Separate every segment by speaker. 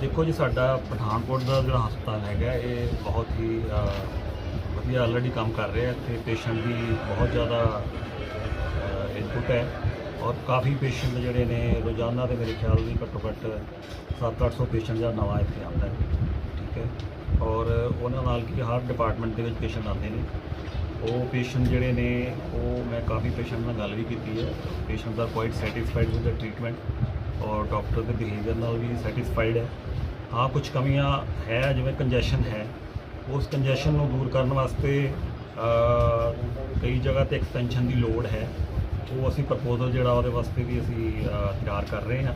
Speaker 1: ਦੇਖੋ ਜੀ, ਸਾਡਾ ਪਠਾਨਕੋਟ ਦਾ ਜਿਹੜਾ ਹਸਪਤਾਲ ਹੈਗਾ, ਇਹ ਬਹੁਤ ਹੀ ਵਧੀਆ ਆਲਰੇਡੀ ਕੰਮ ਕਰ ਰਿਹਾ ਇੱਥੇ ਪੇਸ਼ੈਂਟ ਦੀ ਬਹੁਤ ਜ਼ਿਆਦਾ ਇਨਪੁਟ ਹੈ ਔਰ ਕਾਫੀ ਪੇਸ਼ੈਂਟ ਜਿਹੜੇ ਨੇ, ਰੋਜ਼ਾਨਾ ਦੇ ਮੇਰੇ ਖਿਆਲ ਦੀ ਘੱਟੋ ਘੱਟ 7-800 ਪੇਸ਼ੈਂਟ ਦਾ ਨਵਾਂ ਇੱਥੇ ਆਉਂਦਾ ਹੈ, ਠੀਕ ਹੈ। ਔਰ ਉਹਨਾਂ ਨਾਲ ਕੀ ਹਰ ਡਿਪਾਰਟਮੈਂਟ ਦੇ ਵਿੱਚ ਪੇਸ਼ੈਂਟ ਆਉਂਦੇ ਨੇ। ਉਹ ਪੇਸ਼ੈਂਟ ਜਿਹੜੇ ਨੇ, ਉਹ ਮੈਂ ਕਾਫੀ ਪੇਸ਼ੈਂਟ ਨਾਲ ਗੱਲ ਵੀ ਕੀਤੀ ਹੈ। Patient the quite satisfied with the treatment ਔਰ ਡਾਕਟਰ ਦੇ ਬਿਹੇਵੀਅਰ ਨਾਲ ਵੀ ਸੈਟੀਸਫਾਈਡ ਹੈ। ਹਾਂ ਕੁਝ ਕਮੀਆਂ ਹੈ, ਜਿਵੇਂ ਕੰਜੈਸ਼ਨ ਹੈ। ਉਸ ਕੰਜੈਸ਼ਨ ਨੂੰ ਦੂਰ ਕਰਨ ਵਾਸਤੇ ਕਈ ਜਗ੍ਹਾ ਤੇ ਐਕਸਟੈਂਸ਼ਨ ਦੀ ਲੋੜ ਹੈ। ਉਹ ਅਸੀਂ ਪ੍ਰਪੋਜ਼ਲ ਜਿਹੜਾ ਉਹਦੇ ਵਾਸਤੇ ਵੀ ਅਸੀਂ ਤਿਆਰ ਕਰ ਰਹੇ ਹਾਂ।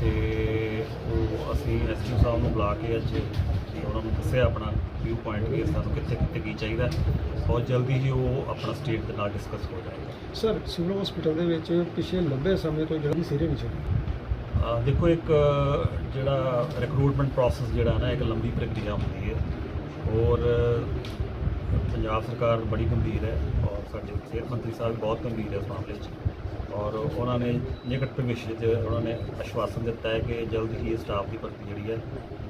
Speaker 1: ਤੇ ਉਹ ਅਸੀਂ ਐਸਪੀ ਸਾਹਿਬ ਨੂੰ ਬੁਲਾ ਕੇ ਅੱਜ ਤੇ ਉਹਨਾਂ ਨੂੰ ਦੱਸਿਆ ਆਪਣਾ ਵਿਊ ਪੁਆਇੰਟ ਵੀ ਸਾਨੂੰ ਕਿੱਥੇ ਕਿੱਥੇ ਕੀ ਚਾਹੀਦਾ। ਬਹੁਤ ਜਲਦੀ ਹੀ ਉਹ ਆਪਣਾ ਸਟੇਟ ਦੇ ਨਾਲ ਡਿਸਕਸ ਹੋ ਜਾਏਗਾ।
Speaker 2: ਸਰ ਸਿਵਲ ਹਸਪੀਟਲ ਦੇ ਵਿੱਚ ਪਿਛਲੇ ਲੰਬੇ ਸਮੇਂ ਤੋਂ ਜਿਹੜਾ ਸਿਰੇ ਨਹੀਂ ਚੱਲੀ
Speaker 1: ਦੇਖੋ ਇੱਕ ਜਿਹੜਾ ਰਿਕਰੂਟਮੈਂਟ ਪ੍ਰੋਸੈਸ ਜਿਹੜਾ ਨਾ, ਇੱਕ ਲੰਬੀ ਪ੍ਰਕਿਰਿਆ ਹੁੰਦੀ ਹੈ। ਔਰ ਪੰਜਾਬ ਸਰਕਾਰ ਬੜੀ ਗੰਭੀਰ ਹੈ ਔਰ ਸਾਡੇ ਸਿਹਤ ਮੰਤਰੀ ਸਾਹਿਬ ਵੀ ਬਹੁਤ ਗੰਭੀਰ ਹੈ ਇਸ ਮਾਮਲੇ 'ਚ। ਔਰ ਉਹਨਾਂ ਨੇ ਨਿਕਟ ਭਵਿੱਖ 'ਚ ਉਹਨਾਂ ਨੇ ਆਸ਼ਵਾਸਨ ਦਿੱਤਾ ਹੈ ਕਿ ਜਲਦ ਹੀ ਇਹ ਸਟਾਫ ਦੀ ਭਰਤੀ ਜਿਹੜੀ ਹੈ,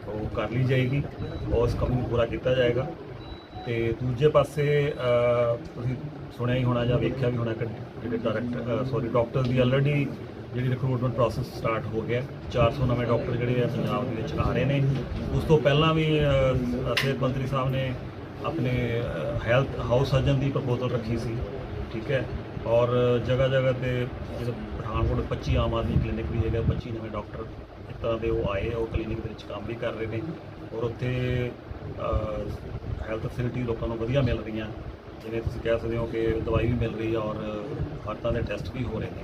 Speaker 1: ਉਹ ਕਰ ਲਈ ਜਾਏਗੀ ਔਰ ਉਸ ਕੰਮ ਨੂੰ ਪੂਰਾ ਕੀਤਾ ਜਾਏਗਾ। ਤੇ ਦੂਜੇ ਪਾਸੇ ਤੁਸੀਂ ਸੁਣਿਆ ਹੀ ਹੋਣਾ ਜਾਂ ਵੇਖਿਆ ਵੀ ਹੋਣਾ ਕਿ ਜਿਹੜੇ ਡਾਇਰੈਕਟਰ ਸੌਰੀ ਡਾਕਟਰ ਦੀ ਆਲਰੇਡੀ ਜਿਹੜੀ ਰਿਕਰੂਟਮੈਂਟ ਪ੍ਰੋਸੈਸ ਸਟਾਰਟ ਹੋ ਗਿਆ। 400 ਨਵੇਂ ਡਾਕਟਰ ਜਿਹੜੇ ਆ ਪੰਜਾਬ ਦੇ ਵਿੱਚ ਆ ਰਹੇ ਨੇ। ਉਸ ਤੋਂ ਪਹਿਲਾਂ ਵੀ ਸਿਹਤ ਮੰਤਰੀ ਸਾਹਿਬ ਨੇ ਆਪਣੇ ਹੈਲਥ ਹਾਊਸ ਸਰਜਨ ਦੀ ਪ੍ਰਪੋਜ਼ਲ ਰੱਖੀ ਸੀ ਠੀਕ ਹੈ? ਔਰ ਜਗ੍ਹਾ ਜਗ੍ਹਾ ਤੇ ਜਿਹੜੇ ਪਠਾਨਕੋਟ 25 ਆਮ ਆਦਮੀ ਕਲੀਨਿਕ ਵੀ ਹੈਗਾ 25 ਨਵੇਂ ਡਾਕਟਰ ਇਸ ਤਰ੍ਹਾਂ ਦੇ ਉਹ ਆਏ ਆ, ਉਹ ਕਲੀਨਿਕ ਦੇ ਵਿੱਚ ਕੰਮ ਵੀ ਕਰ ਰਹੇ ਨੇ। ਔਰ ਉੱਥੇ ਹੈਲਥ ਫੈਸਿਲਿਟੀ ਲੋਕਾਂ ਨੂੰ ਵਧੀਆ ਮਿਲ ਰਹੀਆਂ। ਜਿਵੇਂ ਤੁਸੀਂ ਕਹਿ ਸਕਦੇ ਹੋ ਕਿ ਦਵਾਈ ਵੀ ਮਿਲ ਰਹੀ ਹੈ ਔਰ ਹਰ ਤਰ੍ਹਾਂ ਦੇ ਟੈਸਟ ਵੀ ਹੋ ਰਹੇ ਨੇ।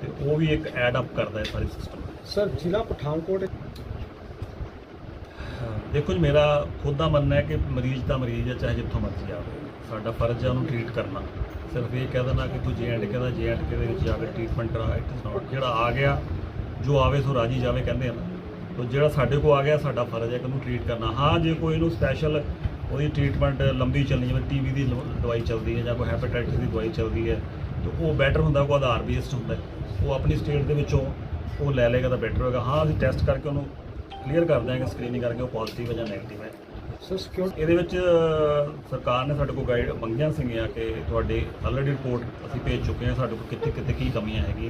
Speaker 1: ਤੇ ਉਹ ਵੀ ਇੱਕ ਐਡ ਅਪ ਕਰਦਾ ਹੈ ਸਾਰੇ ਸਿਸਟਮ
Speaker 2: ਸਰ ਜ਼ਿਲ੍ਹਾ ਪਠਾਨਕੋਟ
Speaker 1: ਦੇਖੋ ਜੀ ਮੇਰਾ ਖੁਦ ਦਾ ਮੰਨਣਾ ਹੈ ਕਿ ਮਰੀਜ਼ ਤਾਂ ਮਰੀਜ਼ ਹੈ ਚਾਹੇ ਜਿੱਥੋਂ ਮਰਜ਼ੀ ਆਵੇ। ਸਾਡਾ ਫਰਜ਼ ਹੈ ਉਹਨੂੰ ਟ੍ਰੀਟ ਕਰਨਾ। ਸਿਰਫ ਇਹ ਕਹਿ ਦੇਣਾ ਕਿ ਤੂੰ ਜੇ ਐਂਡ ਕਹਿੰਦਾ ਜੇ ਐਂਡ ਦੇ ਵਿੱਚ ਜਾ ਕੇ ਟ੍ਰੀਟਮੈਂਟ ਕਰਾ ਇਟ ਇਜ਼ ਨਾਟ ਜਿਹੜਾ ਆ ਗਿਆ ਜੋ ਆਵੇ ਸੋ ਰਾਜੀ ਜਾਵੇ ਕਹਿੰਦੇ ਆ ਨਾ। ਤੋ ਜਿਹੜਾ ਸਾਡੇ ਕੋਲ ਆ ਗਿਆ ਸਾਡਾ ਫਰਜ਼ ਹੈ ਕਿ ਉਹਨੂੰ ਟ੍ਰੀਟ ਕਰਨਾ। ਹਾਂ ਜੇ ਕੋਈ ਇਹਨੂੰ ਸਪੈਸ਼ਲ ਉਹਦੀ ਟ੍ਰੀਟਮੈਂਟ ਲੰਬੀ ਚੱਲਣੀ ਜਿਵੇਂ ਟੀਵੀ ਦੀ ਦਵਾਈ ਚੱਲਦੀ ਹੈ ਜਾਂ ਕੋਈ ਹੈਪੇਟਾਈਟਿਸ ਦੀ ਦਵਾਈ ਚੱਲਦੀ ਹੈ ਤੇ ਉਹ ਬੈਟਰ ਹੁੰਦਾ ਕੋਈ ਆਧਾਰ ਬੇਸਡ ਹੁੰਦਾ। ਉਹ ਆਪਣੀ ਸਟੇਟ ਦੇ ਵਿੱਚੋਂ ਉਹ ਲੈ ਲੇਗਾ ਤਾਂ ਬੈਟਰ ਹੋਏਗਾ। ਹਾਂ ਅਸੀਂ ਟੈਸਟ ਕਰਕੇ ਉਹਨੂੰ ਕਲੀਅਰ ਕਰ ਦਿਆਂਗੇ ਸਕਰੀਨਿੰਗ ਕਰਕੇ ਉਹ ਪੋਜ਼ਿਟਿਵ ਹੈ ਜਾਂ 네ਗੇਟਿਵ ਹੈ।
Speaker 2: ਸਰ ਸਿਕਿਉਰਿਟੀ
Speaker 1: ਇਹਦੇ ਵਿੱਚ ਸਰਕਾਰ ਨੇ ਸਾਡੇ ਕੋਲ ਗਾਈਡ ਮੰਗੀਆਂ ਸੀਗੀਆਂ ਕਿ ਤੁਹਾਡੇ ਆਲਰੇਡੀ ਰਿਪੋਰਟ ਅਸੀਂ ਭੇਜ ਚੁੱਕੇ ਹਾਂ ਸਾਡੇ ਕੋਲ ਕਿੱਥੇ ਕਿੱਥੇ ਕੀ ਕਮੀਆਂ ਹੈਗੀਆਂ।